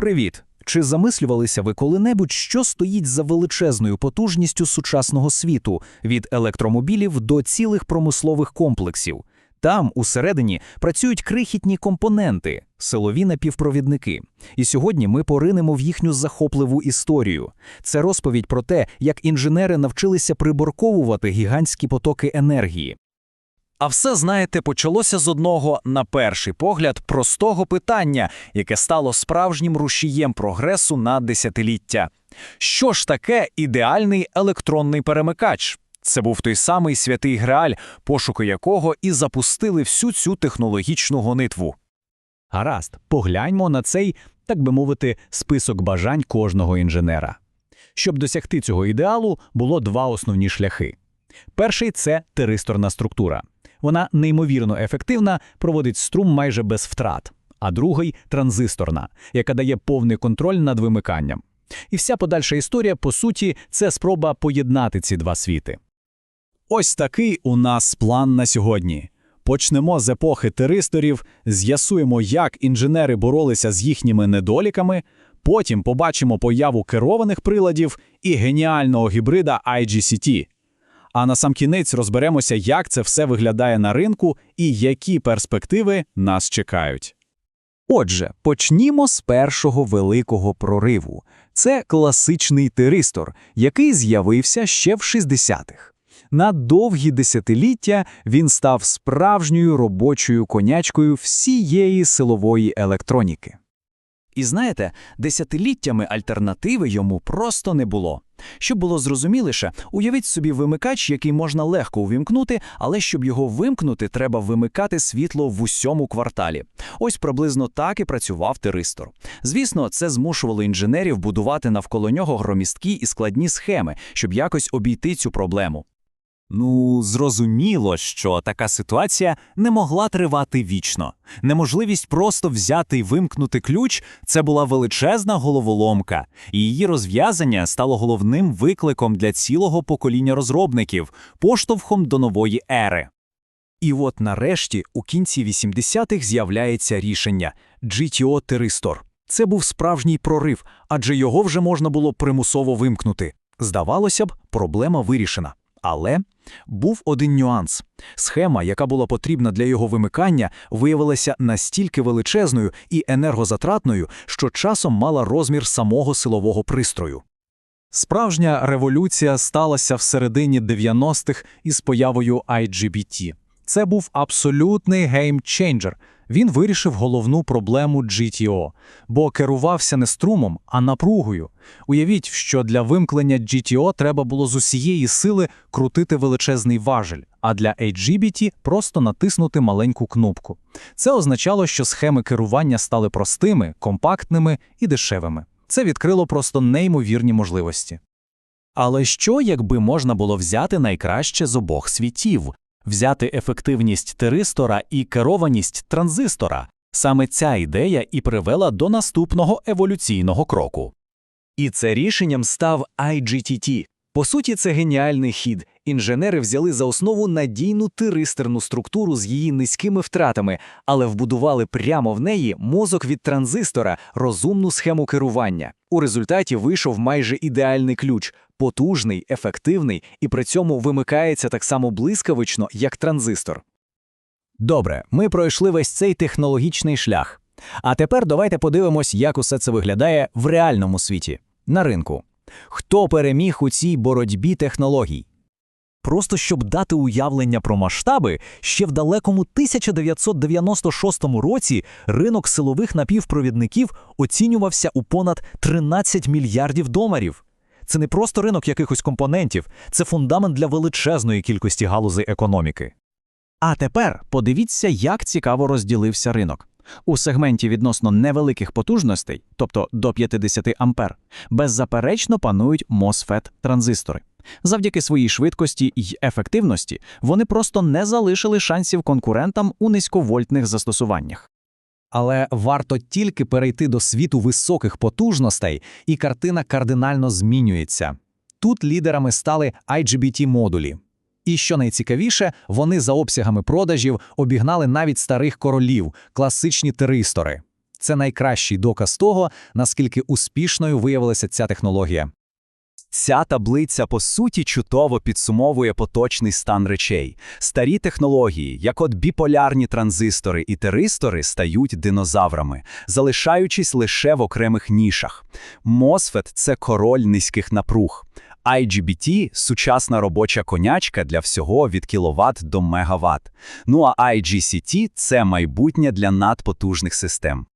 Привіт! Чи замислювалися ви коли-небудь, що стоїть за величезною потужністю сучасного світу від електромобілів до цілих промислових комплексів? Там, усередині, працюють крихітні компоненти, силові напівпровідники. І сьогодні ми поринемо в їхню захопливу історію. Це розповідь про те, як інженери навчилися приборковувати гігантські потоки енергії. А все, знаєте, почалося з одного, на перший погляд, простого питання, яке стало справжнім рушієм прогресу на десятиліття. Що ж таке ідеальний електронний перемикач? Це був той самий святий Грааль, пошуки якого і запустили всю цю технологічну гонитву. Гаразд, погляньмо на цей, так би мовити, список бажань кожного інженера. Щоб досягти цього ідеалу, було два основні шляхи. Перший це тиристорна структура. Вона неймовірно ефективна, проводить струм майже без втрат, а другий транзисторна, яка дає повний контроль над вимиканням. І вся подальша історія, по суті, це спроба поєднати ці два світи. Ось такий у нас план на сьогодні. Почнемо з епохи теристорів, з'ясуємо, як інженери боролися з їхніми недоліками, потім побачимо появу керованих приладів і геніального гібрида IGCT. А на сам кінець розберемося, як це все виглядає на ринку і які перспективи нас чекають. Отже, почнімо з першого великого прориву. Це класичний тиристор, який з'явився ще в 60-х. На довгі десятиліття він став справжньою робочою конячкою всієї силової електроніки. І знаєте, десятиліттями альтернативи йому просто не було. Щоб було зрозуміліше, уявіть собі вимикач, який можна легко увімкнути, але щоб його вимкнути, треба вимикати світло в усьому кварталі. Ось приблизно так і працював тиристор. Звісно, це змушувало інженерів будувати навколо нього громісткі і складні схеми, щоб якось обійти цю проблему. Ну, зрозуміло, що така ситуація не могла тривати вічно. Неможливість просто взяти і вимкнути ключ це була величезна головоломка, і її розв'язання стало головним викликом для цілого покоління розробників, поштовхом до нової ери. І от нарешті, у кінці 80-х з'являється рішення GTO Тиристор. Це був справжній прорив, адже його вже можна було примусово вимкнути. Здавалося б, проблема вирішена. Але був один нюанс. Схема, яка була потрібна для його вимикання, виявилася настільки величезною і енергозатратною, що часом мала розмір самого силового пристрою. Справжня революція сталася в середині 90-х із появою IGBT. Це був абсолютний геймченджер. Він вирішив головну проблему GTO, бо керувався не струмом, а напругою. Уявіть, що для вимкнення GTO треба було з усієї сили крутити величезний важель, а для HGBT просто натиснути маленьку кнопку. Це означало, що схеми керування стали простими, компактними і дешевими. Це відкрило просто неймовірні можливості. Але що, якби можна було взяти найкраще з обох світів? Взяти ефективність тиристора і керованість транзистора. Саме ця ідея і привела до наступного еволюційного кроку. І це рішенням став IGTT. По суті, це геніальний хід. Інженери взяли за основу надійну тиристерну структуру з її низькими втратами, але вбудували прямо в неї мозок від транзистора, розумну схему керування. У результаті вийшов майже ідеальний ключ, потужний, ефективний і при цьому вимикається так само блискавично, як транзистор. Добре, ми пройшли весь цей технологічний шлях. А тепер давайте подивимось, як усе це виглядає в реальному світі, на ринку. Хто переміг у цій боротьбі технологій? Просто щоб дати уявлення про масштаби, ще в далекому 1996 році ринок силових напівпровідників оцінювався у понад 13 мільярдів доларів. Це не просто ринок якихось компонентів, це фундамент для величезної кількості галузей економіки. А тепер подивіться, як цікаво розділився ринок. У сегменті відносно невеликих потужностей, тобто до 50 ампер, беззаперечно панують MOSFET транзистори. Завдяки своїй швидкості й ефективності вони просто не залишили шансів конкурентам у низьковольтних застосуваннях. Але варто тільки перейти до світу високих потужностей, і картина кардинально змінюється. Тут лідерами стали IGBT модулі. І що найцікавіше, вони за обсягами продажів обігнали навіть старих королів, класичні теристори. Це найкращий доказ того, наскільки успішною виявилася ця технологія. Ця таблиця по суті чудово підсумовує поточний стан речей. Старі технології, як от біполярні транзистори і теристори, стають динозаврами, залишаючись лише в окремих нішах. MOSFET – це король низьких напруг. IGBT – сучасна робоча конячка для всього від кіловат до мегаватт. Ну а IGCT – це майбутнє для надпотужних систем.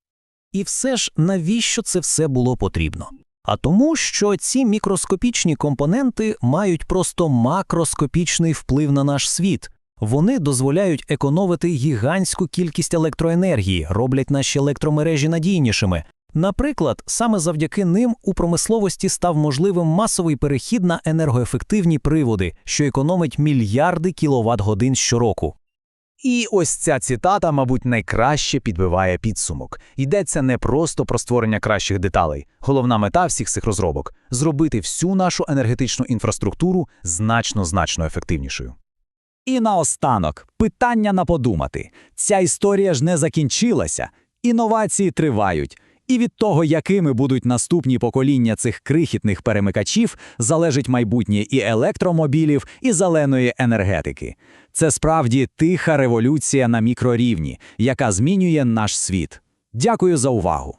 І все ж навіщо це все було потрібно? А тому, що ці мікроскопічні компоненти мають просто макроскопічний вплив на наш світ. Вони дозволяють економити гігантську кількість електроенергії, роблять наші електромережі надійнішими. Наприклад, саме завдяки ним у промисловості став можливим масовий перехід на енергоефективні приводи, що економить мільярди кіловат-годин щороку. І ось ця цитата, мабуть, найкраще підбиває підсумок. Йдеться не просто про створення кращих деталей. Головна мета всіх цих розробок зробити всю нашу енергетичну інфраструктуру значно-значно ефективнішою. І наостанок питання на подумати: ця історія ж не закінчилася, інновації тривають. І від того, якими будуть наступні покоління цих крихітних перемикачів, залежить майбутнє і електромобілів, і зеленої енергетики. Це справді тиха революція на мікрорівні, яка змінює наш світ. Дякую за увагу.